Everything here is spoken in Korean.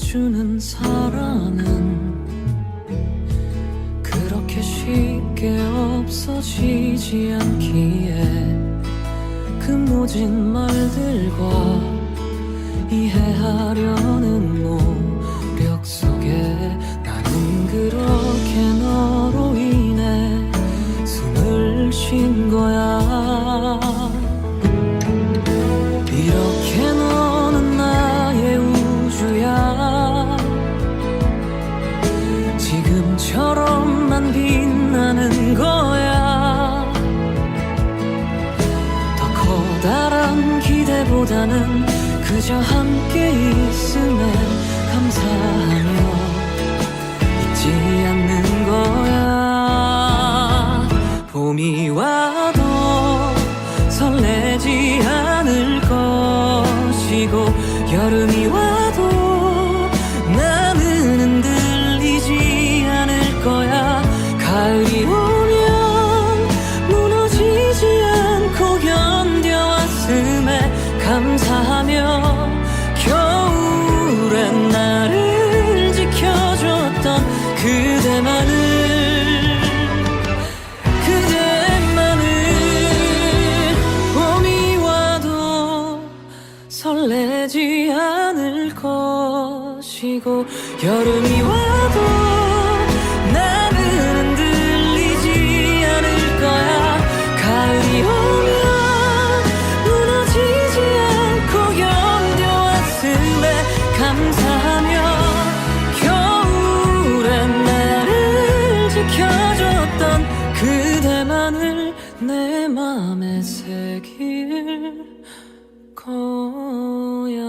주는 사랑은 그렇게 쉽게 없어지지 않기에 그 모진 말들과 이해하려 기대보다는 그저 함 겨울엔 나를 지켜줬던 그대만을 그대만을 봄이 와도 설레지 않을 것이고 여름이 와도 그대만을 내 맘에 새길 거야